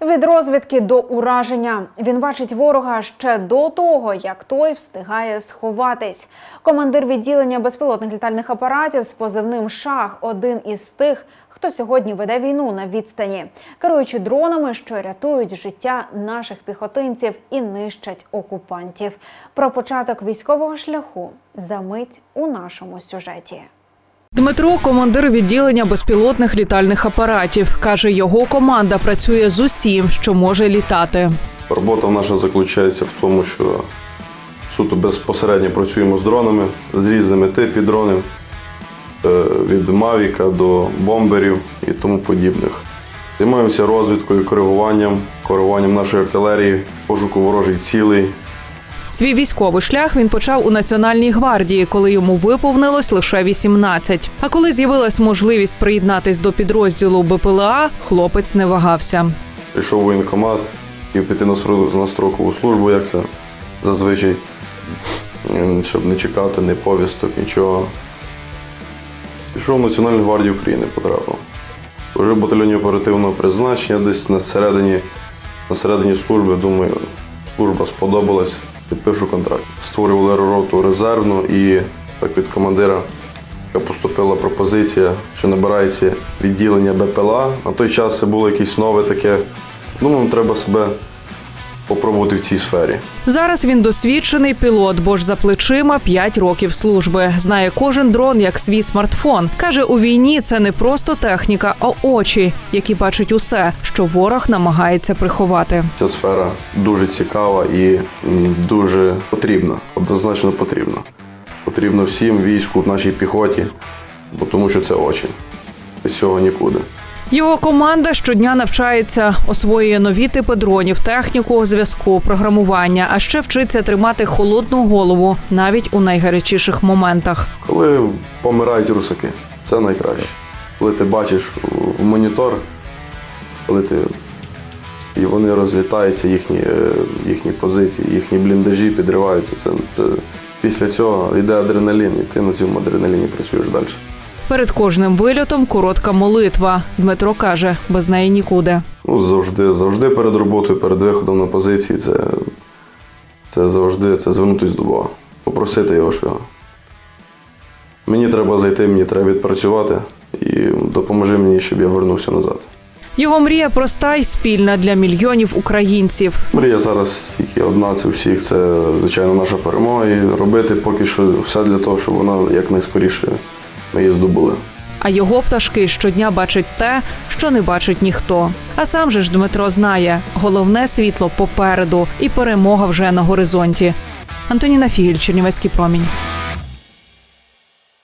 Від розвідки до ураження він бачить ворога ще до того, як той встигає сховатись. Командир відділення безпілотних літальних апаратів з позивним Шах один із тих, хто сьогодні веде війну на відстані, керуючи дронами, що рятують життя наших піхотинців і нищать окупантів. Про початок військового шляху за мить у нашому сюжеті. Дмитро командир відділення безпілотних літальних апаратів. Каже, його команда працює з усім, що може літати. Робота наша заключається в тому, що суто безпосередньо працюємо з дронами, з різними типів дронів, е, від Мавіка до бомберів і тому подібних. Займаємося розвідкою, коригуванням, коригуванням нашої артилерії, пошуку ворожих цілей. Свій військовий шлях він почав у Національній гвардії, коли йому виповнилось лише 18. А коли з'явилась можливість приєднатись до підрозділу БПЛА, хлопець не вагався. Прийшов воєнкомат, хотів піти на строкову службу, як це зазвичай, щоб не чекати ні повісток, нічого. Пішов в Національну гвардію України, потрапив. Служив в батальйоні оперативного призначення, десь на середині, на середині служби, думаю, служба сподобалась, підпишу контракт. Створювали роту резервну і так від командира поступила пропозиція, що набирається відділення БПЛА. На той час це було якесь нове таке. Думаю, треба себе попробувати в цій сфері. Зараз він досвідчений пілот, бо ж за плечима 5 років служби. Знає кожен дрон як свій смартфон. Каже, у війні це не просто техніка, а очі, які бачать усе, що ворог намагається приховати. Ця сфера дуже цікава і дуже потрібна, однозначно потрібна. Потрібно всім війську, нашій піхоті, бо тому що це очі. Без цього нікуди. Його команда щодня навчається, освоює нові типи дронів, техніку зв'язку, програмування, а ще вчиться тримати холодну голову навіть у найгарячіших моментах. Коли помирають русаки, це найкраще. Коли ти бачиш в монітор, коли ти і вони розлітаються, їхні, е, їхні позиції, їхні бліндажі підриваються. Це, це після цього йде адреналін, і ти на цьому адреналіні працюєш далі. Перед кожним вильотом коротка молитва. Дмитро каже, без неї нікуди. Ну, завжди, завжди перед роботою, перед виходом на позиції, це, це завжди це звернутися до Бога. Попросити його, що мені треба зайти, мені треба відпрацювати і допоможи мені, щоб я вернувся назад. Його мрія проста і спільна для мільйонів українців. Мрія зараз тільки одна це всіх, це звичайно наша перемога. І робити поки що все для того, щоб вона якнайскоріше ми її здобули. А його пташки щодня бачать те, що не бачить ніхто. А сам же ж Дмитро знає, головне світло попереду, і перемога вже на горизонті. Антоніна Фігіль, Чернівецький промінь.